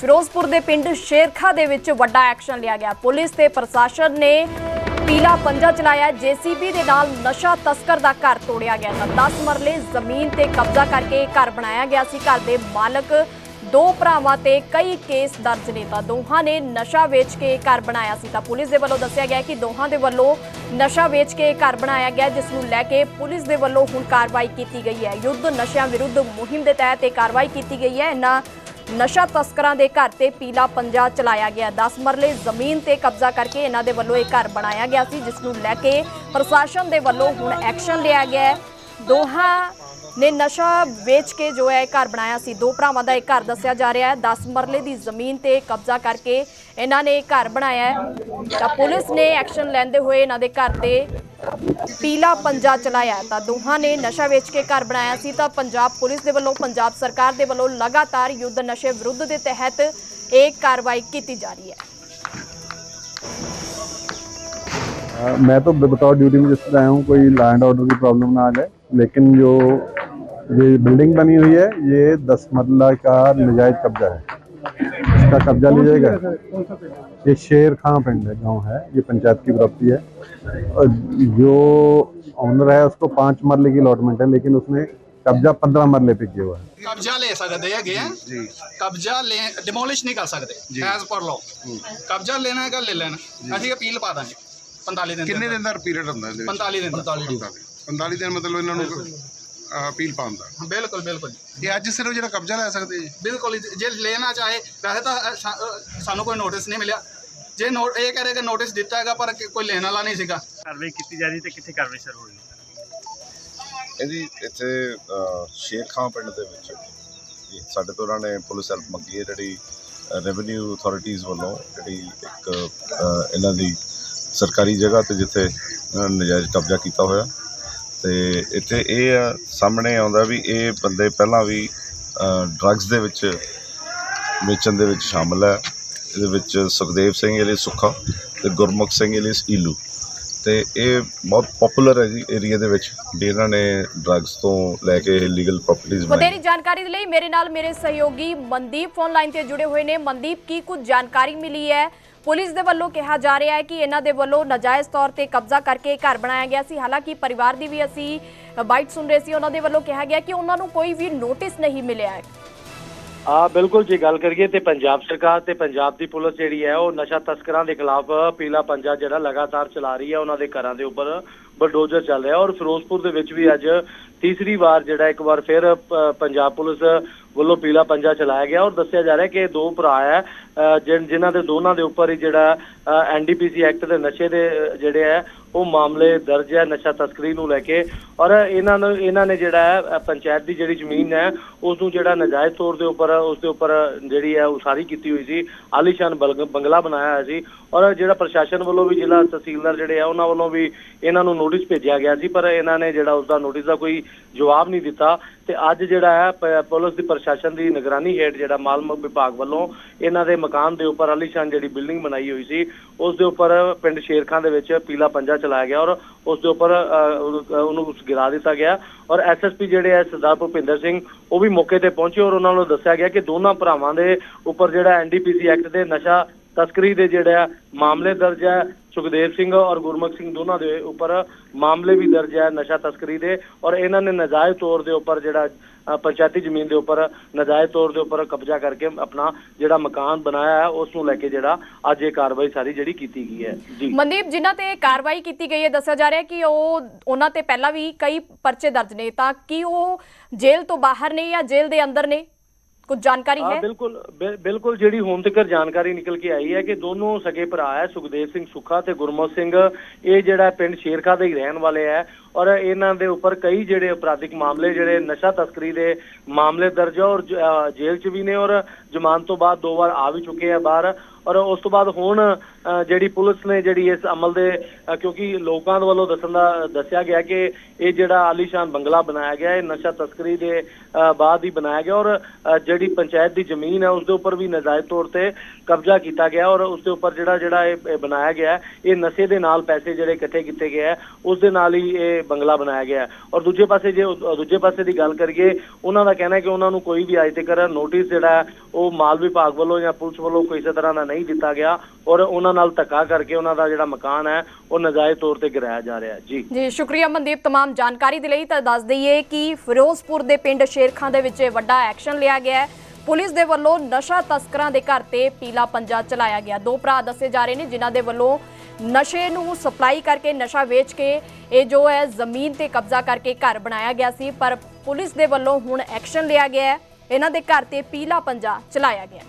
ਫਿਰੋਜ਼ਪੁਰ ਦੇ ਪਿੰਡ ਸ਼ੇਰਖਾ ਦੇ ਵਿੱਚ ਵੱਡਾ ਐਕਸ਼ਨ ਲਿਆ ਗਿਆ। ਪੁਲਿਸ ਤੇ ਪ੍ਰਸ਼ਾਸਨ ਨੇ ਪੀਲਾ ਪੰਜਾ ਚਲਾਇਆ। ਜੀਸੀਬੀ ਦੇ ਨਾਲ ਨਸ਼ਾ ਤਸਕਰ ਦਾ ਘਰ ਤੋੜਿਆ ਗਿਆ ਤਾਂ 10 ਮਰਲੇ ਜ਼ਮੀਨ ਤੇ ਕਬਜ਼ਾ ਕਰਕੇ ਘਰ ਬਣਾਇਆ ਗਿਆ ਸੀ। ਘਰ ਦੇ ਮਾਲਕ, ਦੋ ਭਰਾਵਾਂ ਤੇ ਕਈ ਕੇਸ ਦਰਜ ਨੇ ਤਾਂ ਦੋਹਾਂ ਨੇ ਨਸ਼ਾ ਵੇਚ ਕੇ ਘਰ ਬਣਾਇਆ ਸੀ। ਤਾਂ ਪੁਲਿਸ ਦੇ ਵੱਲੋਂ ਦੱਸਿਆ ਗਿਆ ਕਿ ਦੋਹਾਂ ਦੇ ਵੱਲੋਂ ਨਸ਼ਾ ਵੇਚ ਕੇ ਘਰ ਬਣਾਇਆ ਗਿਆ, ਜਿਸ ਨੂੰ ਲੈ ਕੇ ਪੁਲਿਸ ਦੇ ਵੱਲੋਂ ਹੁਣ ਕਾਰਵਾਈ ਕੀਤੀ ਗਈ ਹੈ। ਯੁੱਧ ਨਸ਼ਿਆਂ ਵਿਰੁੱਧ ਮੁਹਿੰਮ ਦੇ ਤਹਿਤ ਇਹ ਕਾਰਵਾਈ ਕੀਤੀ ਗਈ ਹੈ। ਇਹਨਾਂ ਨਸ਼ਾ ਤਸਕਰਾਂ ਦੇ ਘਰ ਤੇ ਪੀਲਾ ਪੰਜਾ ਚਲਾਇਆ ਗਿਆ। 10 ਮਰਲੇ ਜ਼ਮੀਨ ਤੇ ਕਬਜ਼ਾ ਕਰਕੇ ਇਹਨਾਂ ਦੇ ਵੱਲੋਂ ਇਹ ਘਰ ਬਣਾਇਆ ਗਿਆ ਸੀ, ਜਿਸ ਨੂੰ ਲੈ ਕੇ ਪ੍ਰਸ਼ਾਸਨ ਦੇ ਵੱਲੋਂ ਹੁਣ ਐਕਸ਼ਨ ਲਿਆ ਗਿਆ ਦੋਹਾਂ ਨੇ ਨਸ਼ਾ ਵੇਚ ਕੇ ਜੋ ਹੈ ਇਹ ਘਰ ਬਣਾਇਆ ਸੀ। ਦੋ ਭਰਾਵਾਂ ਦਾ ਇਹ ਘਰ ਦੱਸਿਆ ਜਾ ਰਿਹਾ ਹੈ। 10 ਮਰਲੇ ਦੀ ਜ਼ਮੀਨ ਤੇ ਕਬਜ਼ਾ ਕਰਕੇ ਇਹਨਾਂ ਨੇ ਘਰ ਬਣਾਇਆ ਹੈ। ਤਾਂ ਪੁਲਿਸ ਨੇ ਐਕਸ਼ਨ ਲੈਂਦੇ ਹੋਏ ਇਹਨਾਂ ਦੇ ਘਰ ਤੇ ਪੀਲਾ ਪੰਜਾ ਚਲਾਇਆ ਹੈ। ਤਾਂ ਦੋਹਾਂ ਨੇ ਨਸ਼ਾ ਵੇਚ ਕੇ ਘਰ ਬਣਾਇਆ ਸੀ ਤਾਂ ਪੰਜਾਬ ਪੁਲਿਸ ਦੇ ਵੱਲੋਂ ਪੰਜਾਬ ਸਰਕਾਰ ਦੇ ਵੱਲੋਂ ਲਗਾਤਾਰ ਯੁੱਧ ਨਸ਼ੇ ਵਿਰੁੱਧ ਦੇ ਤਹਿਤ ਇਹ ਕਾਰਵਾਈ ਕੀਤੀ ਜਾ ਰਹੀ ਹੈ अ, मैं तो बतौर ड्यूटी में जिस आया हूँ कोई लैंड ऑर्डर की प्रॉब्लम ना आ जाए लेकिन जो ये बिल्डिंग बनी हुई है ये दस मरला का नजायज कब्जा है इसका कब्जा लीजिएगा ये शेर खां पिंड है गांव है ये पंचायत की प्रॉपर्टी है और जो ओनर है उसको पाँच मरले की अलॉटमेंट है लेकिन उसने कब्जा पंद्रह मरले पे किया हुआ है ਕਬਜ਼ਾ ਲੈ ਸਕਦੇ ਹੈਗੇ ਆ ਜੀ ਕਬਜ਼ਾ ਲੈ ਡਿਮੋਲਿਸ਼ ਨਹੀਂ ਕਰ ਸਕਦੇ ਐਜ਼ ਪਰ ਲਾਅ ਕਬਜ਼ਾ ਲੈਣਾ ਹੈਗਾ ਲੈ ਲੈਣਾ ਅਸੀਂ ਅਪੀਲ ਪਾ ਦਾਂਗੇ 45 ਦਿਨ ਕਿੰਨੇ ਦਿਨ ਦਾ ਪੀਰੀਅਡ ਹੁੰਦਾ ਇਹਦੇ ਵਿੱਚ 45 ਦਿਨ 45 ਦਿਨ 45 ਦਿਨ ਮਤਲਬ ਇਹਨਾਂ ਨੂੰ ਅਪੀਲ ਪਾਉਣ ਦਾ। ਹਾਂ, ਬਿਲਕੁਲ ਬਿਲਕੁਲ ਇਹ ਅੱਜ ਸਿਰਫ ਜਿਹੜਾ ਕਬਜ਼ਾ ਲੈ ਸਕਦੇ ਜੀ? ਬਿਲਕੁਲ ਹੀ ਜੇ ਲੈਣਾ ਚਾਹੇ ਵੈਸੇ ਤਾਂ ਅ, ਸਾ- ਅ, ਸਾਨੂੰ ਕੋਈ ਨੋਟਿਸ ਨਹੀਂ ਮਿਲਿਆ। ਜੇ ਨੋ ਇਹ ਕਹਿ ਰਹੇ ਕਿ ਨੋਟਿਸ ਦਿੱਤਾ ਹੈਗਾ ਪਰ ਕਿ- ਕੋਈ ਲੈਣ ਵਾਲਾ ਨਹੀਂ ਸੀਗਾ। ਕਾਰਵਾਈ ਕੀਤੀ ਜਾ ਰਹੀ ਤੇ ਕਿੱਥੇ ਕਾਰਵਾਈ ਸ਼ੁਰੂ ਹੋਈ? ਇਹਦੀ ਇੱਥੇ ਅਹ, ਸ਼ੇਰ ਖਾਂ ਪਿੰਡ ਦੇ ਵਿੱਚ ਇਹ ਸਾਡੇ ਤੋਂ ਉਹਨਾਂ ਨੇ ਪੁਲਿਸ ਹੈਲਪ ਮੰਗੀ ਹੈ ਜਿਹੜੀ ਰੈਵਨਿਊ ਅਥਾਰਟੀਜ਼ ਵੱਲੋਂ ਜਿਹੜੀ ਇੱਕ ਅਹ, ਇਹਨਾਂ ਦੀ ਸਰਕਾਰੀ ਜਗ੍ਹਾ ਤੇ ਜਿੱਥੇ ਇਹਨਾਂ ਨੇ ਨਜਾਇਜ਼ ਕਬਜ਼ਾ ਕੀਤਾ ਹੋਇਆ। ਤੇ ਇੱਥੇ ਇਹ ਆ, ਸਾਹਮਣੇ ਆਉਂਦਾ ਵੀ ਇਹ ਬੰਦੇ ਪਹਿਲਾਂ ਵੀ ਡਰੱਗਸ ਦੇ ਵਿੱਚ ਵੇਚਣ ਦੇ ਵਿੱਚ ਸ਼ਾਮਲ ਹੈ। ਇਹਦੇ ਵਿੱਚ ਸੁਖਦੇਵ ਸਿੰਘ ਇਹਦੇ ਸੁੱਖਾ ਤੇ ਗੁਰਮੁਖ ਸਿੰਘ ਇਹਦੇ ਈਲੂ। ਤੇ ਇਹ ਬਹੁਤ ਪਪੂਲਰ ਹੈ ਜੀ ਏਰੀਆ ਦੇ ਵਿੱਚ ਵੀ ਇਹਨਾਂ ਨੇ ਡਰੱਗਸ ਤੋਂ ਲੈ ਕੇ ਇਲੀਗਲ ਪ੍ਰਾਪਰਟੀਆਂ ਵਧੇਰੀ ਜਾਣਕਾਰੀ ਦੇ ਲਈ ਮੇਰੇ ਨਾਲ ਮੇਰੇ ਸਹਿਯੋਗੀ ਮਨਦੀਪ ਫੋਨ ਲਾਈਨ ਤੇ ਜੁੜੇ ਹੋਏ ਨੇ। ਮਨਦੀਪ ਕੀ ਕੁਝ ਜਾਣਕਾਰੀ ਮਿਲੀ ਹੈ? ਪੁਲਿਸ ਦੇ ਵੱਲੋਂ ਕਿਹਾ ਜਾ ਰਿਹਾ ਹੈ ਕਿ ਇਹਨਾਂ ਦੇ ਵੱਲੋਂ ਨਾਜਾਇਜ਼ ਤੌਰ ਤੇ ਕਬਜ਼ਾ ਕਰਕੇ ਘਰ ਬਣਾਇਆ ਗਿਆ ਸੀ। ਹਾਲਾਂਕਿ ਪਰਿਵਾਰ ਦੀ ਵੀ ਅਸੀਂ ਬਾਈਟ ਸੁਣ ਰਹੇ ਸੀ, ਉਹਨਾਂ ਦੇ ਵੱਲੋਂ ਕਿਹਾ ਗਿਆ ਕਿ ਉਹਨਾਂ ਨੂੰ ਕੋਈ ਵੀ ਨੋਟਿਸ ਨਹੀਂ ਮਿਲਿਆ ਹੈ। ਆ, ਬਿਲਕੁਲ ਜੇ, ਗੱਲ ਕਰੀਏ ਤੇ ਪੰਜਾਬ ਸਰਕਾਰ ਤੇ ਪੰਜਾਬ ਦੀ ਪੁਲਿਸ ਜਿਹੜੀ ਹੈ, ਉਹ ਨਸ਼ਾ ਤਸਕਰਾਂ ਦੇ ਖਿਲਾਫ ਪੀਲਾ ਪੰਜਾ ਜਿਹੜਾ ਲਗਾਤਾਰ ਚਲਾ ਰਹੀ ਹੈ, ਉਹਨਾਂ ਦੇ ਘਰਾਂ ਦੇ ਉੱਪਰ। ਬਲਡੋਜ਼ਰ ਚੱਲ ਰਿਹਾ ਔਰ ਫਿਰੋਜ਼ਪੁਰ ਦੇ ਵਿੱਚ ਵੀ ਅੱਜ ਤੀਸਰੀ ਵਾਰ ਜਿਹੜਾ ਇੱਕ ਵਾਰ ਫਿਰ ਪੰਜਾਬ ਪੁਲਿਸ ਵੱਲੋਂ ਪੀਲਾ ਪੰਜਾ ਚਲਾਇਆ ਗਿਆ ਔਰ ਦੱਸਿਆ ਜਾ ਰਿਹਾ ਕਿ ਇਹ ਦੋ ਭਰਾ ਹੈ ਅ, ਜਿਨ- ਜਿਨ੍ਹਾਂ ਦੇ ਦੋਨਾਂ ਦੇ ਉੱਪਰ ਹੀ ਜਿਹੜਾ ਐਨਡੀਪੀਸੀ ਐਕਟ ਦੇ ਨਸ਼ੇ ਦੇ ਜਿਹੜੇ ਹੈ ਉਹ ਮਾਮਲੇ ਦਰਜ ਹੈ ਨਸ਼ਾ ਤਸਕਰੀ ਨੂੰ ਲੈ ਕੇ ਔਰ ਇਹਨਾਂ ਨੂੰ ਇਹਨਾਂ ਨੇ ਜਿਹੜਾ ਹੈ ਪੰਚਾਇਤ ਦੀ ਜਿਹੜੀ ਜ਼ਮੀਨ ਹੈ ਉਸ ਨੂੰ ਜਿਹੜਾ ਨਜਾਇਜ਼ ਤੌਰ ਦੇ ਉੱਪਰ ਉਸ ਦੇ ਉੱਪਰ ਜਿਹੜੀ ਹੈ ਉਸਾਰੀ ਕੀਤੀ ਹੋਈ ਸੀ ਆਲੀਸ਼ਾਨ ਬਲਗ- ਬੰਗਲਾ ਬਣਾਇਆ ਹੋਇਆ ਸੀ ਔਰ ਜਿਹੜਾ ਪ੍ਰਸ਼ਾਸਨ ਵੱਲੋਂ ਵੀ ਜ਼ਿਲ੍ਹਾ ਤਹਿਸੀਲਦਾਰ ਜਿਹੜੇ ਆ ਉਹਨਾਂ ਵੱਲੋਂ ਵੀ ਇਹਨਾਂ ਨੂੰ ਨੋਟਿਸ ਭੇਜਿਆ ਗਿਆ ਸੀ, ਪਰ ਇਹਨਾਂ ਨੇ ਜਿਹੜਾ ਉਸ ਦਾ ਨੋਟਿਸ ਦਾ ਕੋਈ ਜਵਾਬ ਨਹੀਂ ਦਿੱਤਾ ਤੇ ਅੱਜ ਜਿਹੜਾ ਹੈ ਪੁਲਿਸ ਦੀ ਪ੍ਰਸ਼ਾਸਨ ਦੀ ਨਿਗਰਾਨੀ ਹੇਠ ਜਿਹੜਾ ਮਾਲ ਵਿਭਾਗ ਵੱਲੋਂ ਇਹਨਾਂ ਦੇ ਮਕਾਨ ਦੇ ਉੱਪਰ ਆਲੀਸ਼ਾਨ ਜਿਹੜੀ ਬਿਲਡਿੰਗ ਬਣਾਈ ਹੋਈ ਸੀ, ਉਸ ਦੇ ਉੱਪਰ ਪਿੰਡ ਸ਼ੇਰਖਾਂ ਦੇ ਵਿੱਚ ਪੀਲਾ ਪੰਜਾ ਚਲਾਇਆ ਗਿਆ ਔਰ ਉਸ ਦੇ ਉੱਪਰ ਉਹਨੂੰ- ਉਹਨੂੰ ਗਿਰਾ ਦਿੱਤਾ ਗਿਆ ਔਰ ਐਸਐਸਪੀ ਜਿਹੜੇ ਹੈ, ਸਰਦਾਰ ਭੁਪਿੰਦਰ ਸਿੰਘ, ਉਹ ਵੀ ਮੌਕੇ ਤੇ ਪਹੁੰਚੇ ਔਰ ਉਹਨਾਂ ਨੂੰ ਦੱਸਿਆ ਗਿਆ ਕਿ ਦੋਨਾਂ ਭਰਾਵਾਂ ਦੇ ਉੱਪਰ ਜਿਹੜਾ ਐਨਡੀਪੀਸੀ ਐਕਟ ਦੇ ਨਸ਼ਾ ਤਸਕਰੀ ਦੇ ਜਿਹੜਾ ਮਾਮਲੇ ਦਰਜ ਹੈ। ਸੁਖਦੇਵ ਸਿੰਘ ਔਰ ਗੁਰਮੁਖ ਸਿੰਘ ਦੋਨਾਂ ਦੇ ਉੱਪਰ ਮਾਮਲੇ ਵੀ ਦਰਜ ਹੈ ਨਸ਼ਾ ਤਸਕਰੀ ਦੇ ਔਰ ਇਹਨਾਂ ਨੇ ਨਜਾਇਜ਼ ਤੌਰ ਦੇ ਉੱਪਰ ਜਿਹੜਾ ਪੰਚਾਇਤੀ ਜ਼ਮੀਨ ਦੇ ਉੱਪਰ ਨਜਾਇਜ਼ ਤੌਰ ਦੇ ਉੱਪਰ ਕਬਜ਼ਾ ਕਰਕੇ ਆਪਣਾ ਜਿਹੜਾ ਮਕਾਨ ਬਣਾਇਆ ਹੈ, ਉਸ ਨੂੰ ਲੈ ਕੇ ਜਿਹੜਾ ਅੱਜ ਇਹ ਕਾਰਵਾਈ ਸਾਰੀ ਜਿਹੜੀ ਕੀਤੀ ਗਈ ਹੈ। ਜੀ। ਮਨਦੀਪ, ਜਿਨ੍ਹਾਂ ਤੇ ਕਾਰਵਾਈ ਕੀਤੀ ਗਈ ਹੈ, ਦੱਸਿਆ ਜਾ ਰਿਹਾ ਕਿ ਉਹ, ਉਹਨਾਂ ਤੇ ਪਹਿਲਾਂ ਵੀ ਕਈ ਪਰਚੇ ਦਰਜ ਨੇ, ਤਾਂ ਕੀ ਉਹ ਜੇਲ੍ਹ ਤੋਂ ਬਾਹਰ ਨੇ ਜਾਂ ਜੇਲ੍ਹ ਦੇ ਅੰਦਰ ਨੇ? ਕੁਝ ਜਾਣਕਾਰੀ ਹਾਂ ਬਿਲਕੁਲ ਬਿਲ- ਬਿਲਕੁਲ ਜਿਹੜੀ ਹੁਣ ਤੱਕ ਜਾਣਕਾਰੀ ਨਿਕਲ ਕੇ ਆਈ ਹੈ ਕਿ ਦੋਨੋਂ ਸਗੇ ਭਰਾ ਹੈ ਸੁਖਦੇਵ ਸਿੰਘ ਸੁੱਖਾ ਤੇ ਗੁਰਮੁਖ ਸਿੰਘ। ਇਹ ਜਿਹੜਾ ਪਿੰਡ ਸ਼ੇਰਖਾ ਦੇ ਹੀ ਰਹਿਣ ਵਾਲੇ ਹੈ। ਔਰ ਇਹਨਾਂ ਦੇ ਉੱਪਰ ਕਈ ਜਿਹੜੇ ਅਪਰਾਧਿਕ ਮਾਮਲੇ ਜਿਹੜੇ ਨਸ਼ਾ ਤਸਕਰੀ ਦੇ ਮਾਮਲੇ ਦਰਜ ਹੈ ਔਰ ਜੇਲ੍ਹ 'ਚ ਵੀ ਨੇ ਔਰ ਜ਼ਮਾਨਤ ਤੋਂ ਬਾਅਦ ਦੋ ਵਾਰ ਆ ਵੀ ਚੁੱਕੇ ਆ ਬਾਹਰ ਔਰ ਉਸ ਤੋਂ ਬਾਅਦ ਹੁਣ ਜਿਹੜੀ ਪੁਲਿਸ ਨੇ ਜਿਹੜੀ ਇਸ ਅਮਲ ਦੇ ਕਿਉਂਕਿ ਲੋਕਾਂ ਦੇ ਵੱਲੋਂ ਦੱਸਣ ਦਾ, ਦੱਸਿਆ ਗਿਆ ਕਿ ਇਹ ਜਿਹੜਾ ਆਲੀਸ਼ਾਨ ਬੰਗਲਾ ਬਣਾਇਆ ਗਿਆ, ਇਹ ਨਸ਼ਾ ਤਸਕਰੀ ਦੇ ਬਾਅਦ ਹੀ ਬਣਾਇਆ ਗਿਆ ਔਰ ਜਿਹੜੀ ਪੰਚਾਇਤ ਦੀ ਜ਼ਮੀਨ ਹੈ ਉਸ ਦੇ ਉੱਪਰ ਵੀ ਨਜਾਇਜ਼ ਤੌਰ ਤੇ ਕਬਜ਼ਾ ਕੀਤਾ ਗਿਆ ਔਰ ਉਸ ਦੇ ਉੱਪਰ ਜਿਹੜਾ ਜਿਹੜਾ ਇਹ ਬਣਾਇਆ ਗਿਆ, ਇਹ ਨਸ਼ੇ ਦੇ ਨਾਲ ਪੈਸੇ ਜਿਹੜੇ ਇਕੱਠੇ ਕੀਤੇ ਗਏ ਹੈ ਉਸ ਦੇ ਨਾਲ ਹੀ ਇਹ ਬੰਗਲਾ ਬਣਾਇਆ ਗਿਆ ਔਰ ਦੂਜੇ ਪਾਸੇ ਜੇ, ਦੂਜੇ ਪਾਸੇ ਦੀ ਗੱਲ ਕਰੀਏ, ਉਹਨਾਂ ਦਾ ਕਹਿਣਾ ਹੈ ਕਿ ਉਹਨਾਂ ਨੂੰ ਕੋਈ ਵੀ ਅਜੇ ਤੱਕ ਨੋਟਿਸ ਜਿਹੜਾ ਉਹ ਮਾਲ ਵਿਭਾਗ ਵੱਲੋਂ ਜਾਂ ਪੁਲਿਸ ਵੱਲੋਂ ਕਿਸੇ ਤਰ੍ਹਾਂ ਦਾ ਨਹੀਂ ਦਿੱਤਾ ਗਿਆ। ਔਰ ਉਹਨਾਂ ਨਾਲ ਧੱਕਾ ਕਰਕੇ ਉਹਨਾਂ ਦਾ ਜਿਹੜਾ ਮਕਾਨ ਹੈ, ਉਹ ਨਜਾਇਜ਼ ਤੌਰ ਤੇ ਗਿਰਾਇਆ ਜਾ ਰਿਹਾ ਜੀ। ਜੀ, ਸ਼ੁਕਰੀਆ ਮਨਦੀਪ, ਤਮਾਮ ਜਾਣਕਾਰੀ ਦੇ ਲਈ ਤਾਂ ਦੱਸ ਦਈਏ ਕਿ ਫਿਰੋਜ਼ਪੁਰ ਦੇ ਪਿੰਡ ਸ਼ੇਰਖਾਂ ਦੇ ਵਿੱਚ ਵੱਡਾ ਐਕਸ਼ਨ ਲਿਆ ਗਿਆ ਪੁਲਿਸ ਦੇ ਵੱਲੋਂ ਨਸ਼ਾ ਤਸਕਰਾਂ ਦੇ ਘਰ ਤੇ ਪੀਲਾ ਪੰਜਾ ਚਲਾਇਆ ਗਿਆ। ਦੋ ਭਰਾ ਦੱਸੇ ਜਾ ਰਹੇ ਨੇ, ਜਿਨ੍ਹਾਂ ਦੇ ਵੱਲੋਂ ਨਸ਼ੇ ਨੂੰ ਸਪਲਾਈ ਕਰਕੇ ਨਸ਼ਾ ਵੇਚ ਕੇ ਇਹ ਜੋ ਹੈ ਜ਼ਮੀਨ ਤੇ ਕਬਜ਼ਾ ਕਰਕੇ ਘਰ ਬਣਾਇਆ ਗਿਆ ਸੀ, ਪਰ ਪੁਲਿਸ ਦੇ ਵੱਲੋਂ ਹੁਣ ਐਕਸ਼ਨ ਲਿਆ ਗਿਆ ਹੈ। ਇਹਨਾਂ ਦੇ ਘਰ ਤੇ ਪੀਲਾ ਪੰਜਾ ਚਲਾਇਆ ਗਿਆ